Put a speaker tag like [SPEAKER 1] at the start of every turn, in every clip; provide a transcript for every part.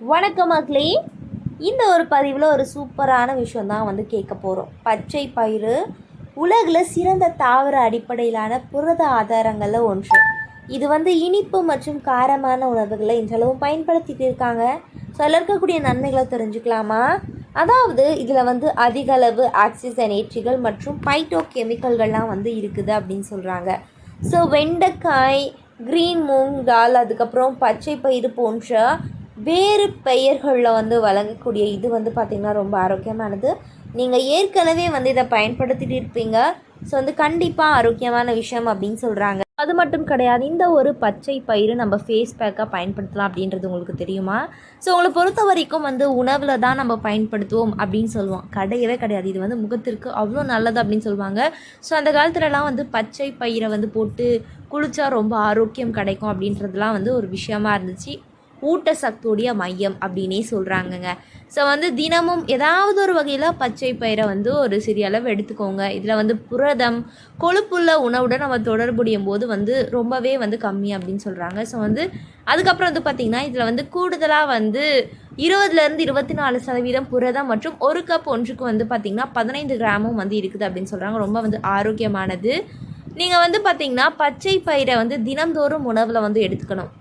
[SPEAKER 1] வணக்கம் மக்களே. இந்த ஒரு பதிவில் ஒரு சூப்பரான விஷயம் தான் வந்து கேட்க போகிறோம் பச்சை பயிறு உலகில் சிறந்த தாவர அடிப்படையிலான புரத ஆதாரங்களில் ஒன்று. இது வந்து இனிப்பு மற்றும் காரமான உணவுகளை இன்றளவும் பயன்படுத்திட்டு இருக்காங்க. ஸோ அதில் இருக்கக்கூடிய நன்மைகளை தெரிஞ்சுக்கலாமா? அதாவது இதில் வந்து அதிக அளவு ஆக்சிஜனேற்றிகள் மற்றும் பைட்டோ கெமிக்கல்கள்லாம் வந்து இருக்குது அப்படின்னு சொல்கிறாங்க ஸோ வெண்டைக்காய் க்ரீன் மூங் தால் அதுக்கப்புறம் பச்சை பயிறு போன்ற வேறு பெயர்களில் வந்து வழங்கக்கூடிய இது வந்து பார்த்திங்கன்னா ரொம்ப ஆரோக்கியமானது. நீங்கள் ஏற்கனவே வந்து இதை பயன்படுத்திட்டு இருப்பீங்க. ஸோ வந்து கண்டிப்பாக ஆரோக்கியமான விஷயம் அப்படின்னு சொல்கிறாங்க அது மட்டும் கிடையாது இந்த ஒரு பச்சை பயிறு நம்ம ஃபேஸ் பேக்காக பயன்படுத்தலாம் அப்படின்றது உங்களுக்கு தெரியுமா? ஸோ உங்களை பொறுத்த வரைக்கும் வந்து உணவில் தான் நம்ம பயன்படுத்துவோம் அப்படின்னு சொல்லுவோம். கிடையவே கிடையாது. இது வந்து முகத்திற்கு அவ்வளோ நல்லது அப்படின்னு சொல்லுவாங்க. ஸோ அந்த காலத்துலலாம் வந்து பச்சை பயிரை வந்து போட்டு குளிச்சா ரொம்ப ஆரோக்கியம் கிடைக்கும் அப்படின்றதுலாம் வந்து ஒரு விஷயமா இருந்துச்சு. ஊட்டசக்தியுடைய மையம் அப்படின்னே சொல்கிறாங்கங்க ஸோ வந்து தினமும் ஏதாவது ஒரு வகையில் பச்சை பயிரை வந்து ஒரு சிறிய அளவு எடுத்துக்கோங்க. இதில் வந்து புரதம் கொழுப்புள்ள உணவுடன் நம்ம தொடர்புடையும் போது வந்து ரொம்பவே வந்து கம்மி அப்படின்னு சொல்கிறாங்க ஸோ வந்து அதுக்கப்புறம் வந்து பார்த்திங்கன்னா இதில் வந்து கூடுதலாக வந்து இருபதுலேருந்து இருபத்தி நாலு சதவீதம் புரதம் மற்றும் ஒரு கப் ஒன்றுக்கு வந்து பார்த்திங்கன்னா பதினைந்து கிராமும் வந்து இருக்குது அப்படின்னு சொல்கிறாங்க ரொம்ப வந்து ஆரோக்கியமானது. நீங்கள் வந்து பார்த்திங்கன்னா பச்சை பயிரை வந்து தினந்தோறும் உணவில் வந்து எடுத்துக்கணும்.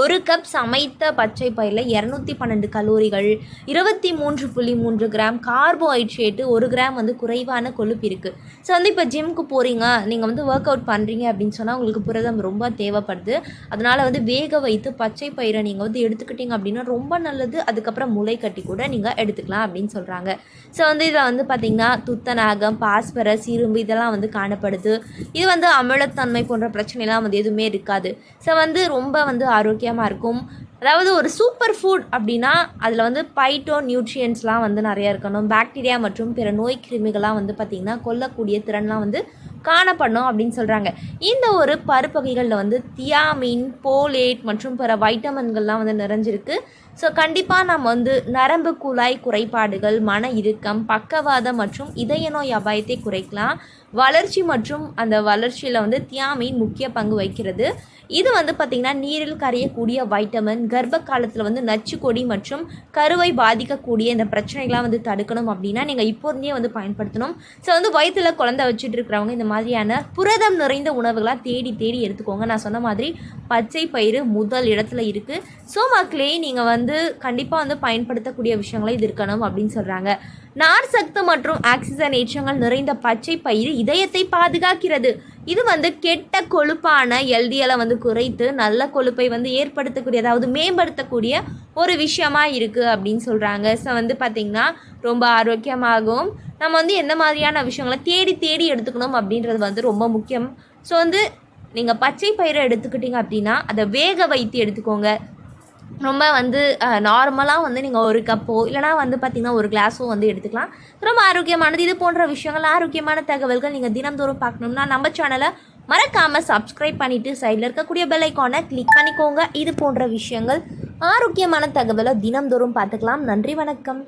[SPEAKER 1] ஒரு கப் சமைத்த பச்சை பயிரில் இரநூத்தி பன்னெண்டு கலோரிகள் இருபத்தி மூன்று புள்ளி மூன்று கிராம் கார்போஹைட்ரேட்டு ஒரு கிராம் வந்து குறைவான கொழுப்பு இருக்குது ஸோ வந்து இப்போ ஜிம்க்கு போகிறீங்க நீங்கள் வந்து ஒர்க் அவுட் பண்ணுறீங்க அப்படின்னு சொன்னால் உங்களுக்கு புரதம் ரொம்ப தேவைப்படுது. அதனால் வந்து வேக வைத்து பச்சை பயிரை நீங்கள் வந்து எடுத்துக்கிட்டீங்க அப்படின்னா ரொம்ப நல்லது. அதுக்கப்புறம் முளை கட்டி கூட நீங்கள் எடுத்துக்கலாம் அப்படின்னு சொல்கிறாங்க ஸோ வந்து இதில் வந்து பார்த்திங்கன்னா துத்தநாகம் பாஸ்பரஸ் இரும்பு இதெல்லாம் வந்து காணப்படுது. இது வந்து அமிலத்தன்மை போன்ற பிரச்சனைலாம் வந்து எதுவுமே இருக்காது. ஸோ வந்து ரொம்ப வந்து ஆரோக்கியமாக இருக்கும். அதாவது ஒரு சூப்பர் ஃபுட் அப்படின்னா அதில் வந்து பைட்டோ நியூட்ரியன்ஸ்லாம் வந்து நிறைய இருக்கணும். பாக்டீரியா மற்றும் பிற நோய் கிருமிகள்லாம் வந்து பார்த்திங்கன்னா கொல்லக்கூடிய திறன்லாம் வந்து காணப்படணும் அப்படின்னு சொல்கிறாங்க இந்த ஒரு பருப்பகைகளில் வந்து தியாமின் போலேட் மற்றும் பிற வைட்டமின்கள்லாம் வந்து நிறைஞ்சிருக்கு. ஸோ கண்டிப்பாக நம்ம வந்து நரம்பு குழாய் குறைபாடுகள் மன இறுக்கம் பக்கவாதம் மற்றும் இதய நோய் அபாயத்தை குறைக்கலாம். வளர்ச்சி மற்றும் அந்த வளர்ச்சியில் வந்து தியாமின் முக்கிய பங்கு வகிக்கிறது. இது வந்து பார்த்திங்கன்னா நீரில் கரையக்கூடிய வைட்டமின் கர்ப்ப காலத்தில் வந்து நச்சுக்கொடி மற்றும் கருவை பாதிக்கக்கூடிய இந்த பிரச்சனைகள்லாம் வந்து தடுக்கணும் அப்படின்னா நீங்கள் இப்போ இருந்தே வந்து பயன்படுத்தணும். ஸோ வந்து வயிற்றில் குழந்தை வச்சுட்டு இருக்கிறவங்க இந்த மாதிரியான புரதம் நிறைந்த உணவுகளாக தேடி தேடி எடுத்துக்கோங்க. நான் சொன்ன மாதிரி பச்சை பயிறு முதல் இடத்துல இருக்குது ஸோ மக்களே நீங்கள் வந்து கண்டிப்பாக வந்து பயன்படுத்தக்கூடிய விஷயங்களை இது இருக்கணும் அப்படின்னு சொல்கிறாங்க நார் சத்து மற்றும் ஆக்சிஜன் ஏற்றங்கள் நிறைந்த பச்சை பயிறு இதயத்தை பாதுகாக்கிறது. இது வந்து கெட்ட கொழுப்பான எல்டிஎலை வந்து குறைத்து நல்ல கொழுப்பை வந்து ஏற்படுத்தக்கூடிய அதாவது மேம்படுத்தக்கூடிய ஒரு விஷயமா இருக்குது அப்படின்னு சொல்கிறாங்க ஸோ வந்து பார்த்திங்கன்னா ரொம்ப ஆரோக்கியமாகவும் நம்ம வந்து எந்த மாதிரியான விஷயங்களை தேடி தேடி எடுத்துக்கணும் அப்படின்றது வந்து ரொம்ப முக்கியம். ஸோ வந்து நீங்கள் பச்சை பயிரை எடுத்துக்கிட்டீங்க அப்படின்னா அதை வேக வைத்து எடுத்துக்கோங்க. ரொம்ப வந்து நார்மலாக வந்து நீங்கள் ஒரு கப்போ இல்லைனா வந்து பார்த்திங்கன்னா ஒரு கிளாஸோ வந்து எடுத்துக்கலாம். ரொம்ப ஆரோக்கியமானது. இது போன்ற விஷயங்கள் ஆரோக்கியமான தகவல்கள் நீங்கள் தினந்தோறும் பார்க்கணும்னா நம்ம சேனலை மறக்காமல் சப்ஸ்கிரைப் பண்ணிவிட்டு சைடில் இருக்கக்கூடிய பெல் ஐக்கானை கிளிக் பண்ணிக்கோங்க. இது போன்ற விஷயங்கள் ஆரோக்கியமான தகவலை தினந்தோறும் பார்த்துக்கலாம். நன்றி வணக்கம்.